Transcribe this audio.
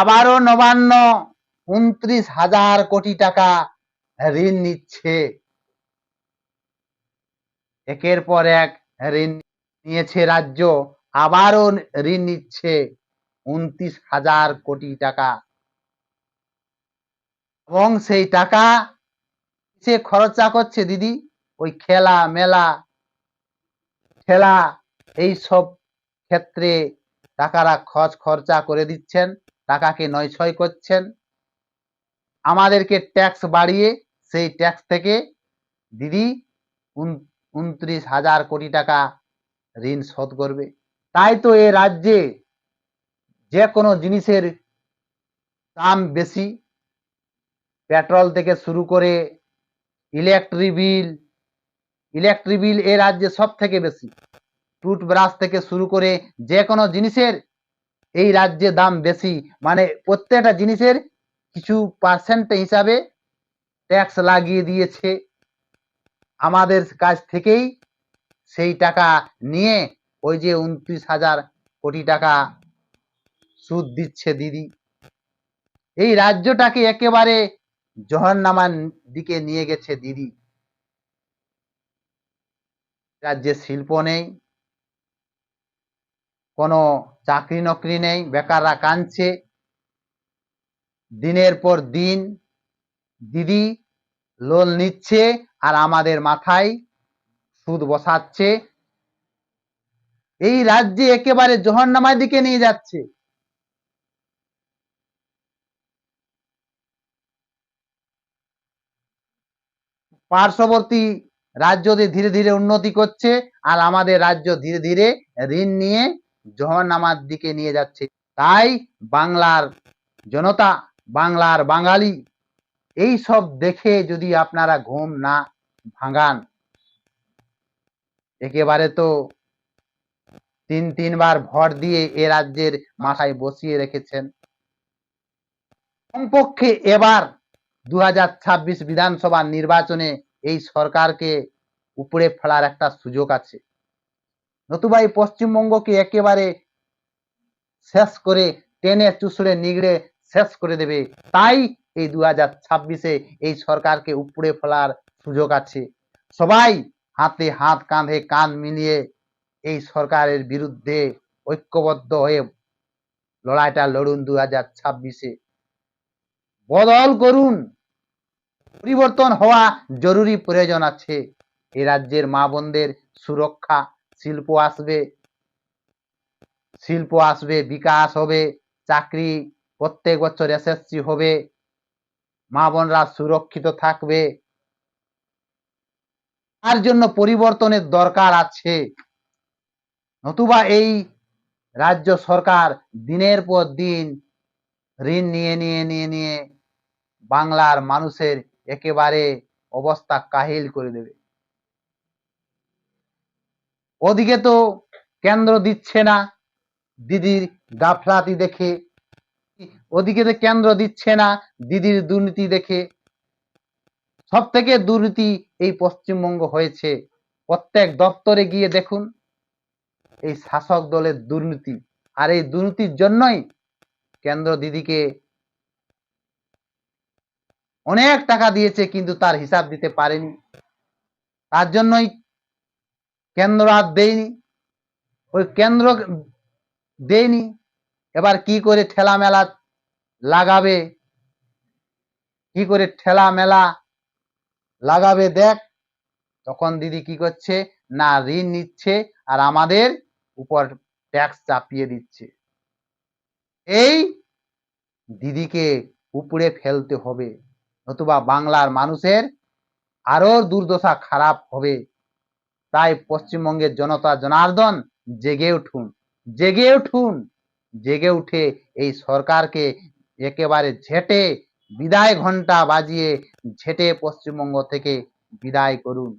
আবারও নবান্ন, উনত্রিশ হাজার কোটি টাকা ঋণ নিচ্ছে। একের পর এক ঋণ নিয়েছে রাজ্য, আবারও ঋণ নিচ্ছে উনত্রিশ হাজার কোটি টাকা। এবং সেই টাকা সে খরচা করছে দিদি? ওই খেলা মেলা, খেলা, এই সব ক্ষেত্রে টাকারা খরচ খরচা করে দিচ্ছেন। টাকাকে নয় ছয় করছেন। আমাদেরকে ট্যাক্স বাড়িয়ে সেই ট্যাক্স থেকে দিদি উন- উনত্রিশ হাজার কোটি টাকা ঋণ শোধ করবে। তাই তো এ রাজ্যে যে কোনো জিনিসের দাম বেশি। পেট্রোল থেকে শুরু করে ইলেকট্রিক বিল ইলেকট্রিক বিল এ রাজ্যে সব থেকে বেশি টুথব্রাশ থেকে শুরু করে যে কোনো জিনিসের এই রাজ্যে দাম বেশি। মানে প্রত্যেকটা জিনিসের কিছু পার্সেন্ট হিসাবে ট্যাক্স লাগিয়ে দিয়েছে। আমাদের কাছ থেকেই সেই টাকা নিয়ে ওই যে উনত্রিশ হাজার কোটি টাকা সুদ দিচ্ছে দিদি। এই রাজ্যটাকে একেবারে জহরনামার দিকে নিয়ে গেছে দিদি। রাজ্যে শিল্প নেই। কোনো চাকরি নকরি নেই, বেকাররা কাঁদছে। দিনের পর দিন দিদি লোন নিচ্ছে আর আমাদের মাথায় সুদ বসাচ্ছে। এই রাজ্যে একেবারে জহরনামার দিকে নিয়ে যাচ্ছে। পার্শ্ববর্তী রাজ্যতে ধীরে ধীরে উন্নতি করছে আর আমাদের রাজ্য ধীরে ধীরে ঋণ নিয়ে জহরনামার দিকে নিয়ে যাচ্ছে। তাই বাংলার জনতা, বাংলার বাঙালি, এই সব দেখে যদি আপনারা ঘুম না ভাঙান, একেবারে তো তিন, তিনবার ভর দিয়ে এ রাজ্যের মাথায় বসিয়ে রেখেছেন। কমপক্ষে এবার দু বিধানসভা নির্বাচনে এই সরকারকে উপরে ফেলার একটা সুযোগ আছে। নতুবা এই পশ্চিমবঙ্গকে একেবারে শেষ করে টেনে চুষড়ে নিগড়ে শেষ করে দেবে। তাই এই দু হাজার ছাব্বিশে এই সরকারকে উপড়ে ফেলার সুযোগ আছে। সবাই হাতে হাত কাঁধে কাঁধ মিলিয়ে এই সরকারের বিরুদ্ধে ঐক্যবদ্ধ হয়ে লড়াইটা লড়ুন দু হাজার ছাব্বিশে। বদল করুন। পরিবর্তন হওয়া জরুরি প্রয়োজন আছে। এ রাজ্যের মা বোনদের সুরক্ষা শিল্প আসবে শিল্প আসবে, বিকাশ হবে, চাকরি প্রত্যেক বছর এসএসসি হবে, মা বোনরা সুরক্ষিত থাকবে। তার জন্য পরিবর্তনের দরকার আছে। নতুবা এই রাজ্য সরকার দিনের পর দিন ঋণ নিয়ে নিয়ে নিয়ে নিয়ে বাংলার মানুষের একেবারে অবস্থা কাহিল করে দেবে। ওদিকে তো কেন্দ্র দিচ্ছে না। দিদির গাফলাতি দেখে। ওদিকে তো কেন্দ্র দিচ্ছে না দিদির দুর্নীতি দেখে। সব থেকে দুর্নীতি এই পশ্চিমবঙ্গ হয়েছে। প্রত্যেক দপ্তরে গিয়ে দেখুন এই শাসক দলের দুর্নীতি। আর এই দুর্নীতির জন্যই কেন্দ্র দিদিকে অনেক টাকা দিয়েছে কিন্তু তার হিসাব দিতে পারেনি। তার জন্যই কেন্দ্র আর দেয়নি ওই কেন্দ্র দেয়নি এবার কি করে ঠেলা মেলা লাগাবে? কি করে ঠেলা মেলা লাগাবে দেখ। তখন দিদি কি করছে? না, ঋণ নিচ্ছে আর আমাদের উপর ট্যাক্স চাপিয়ে দিচ্ছে। এই দিদিকে উপরে ফেলতে হবে। নতুবা বাংলার মানুষের আরও দুর্দশা খারাপ হবে। তাই পশ্চিমবঙ্গের জনতা জনার্দন জেগে উঠুন জেগে উঠুন, জেগে উঠে এই সরকারকে একেবারে ঝেটে বিদায় ঘণ্টা বাজিয়ে ঝেটে পশ্চিমবঙ্গ থেকে বিদায় করুন।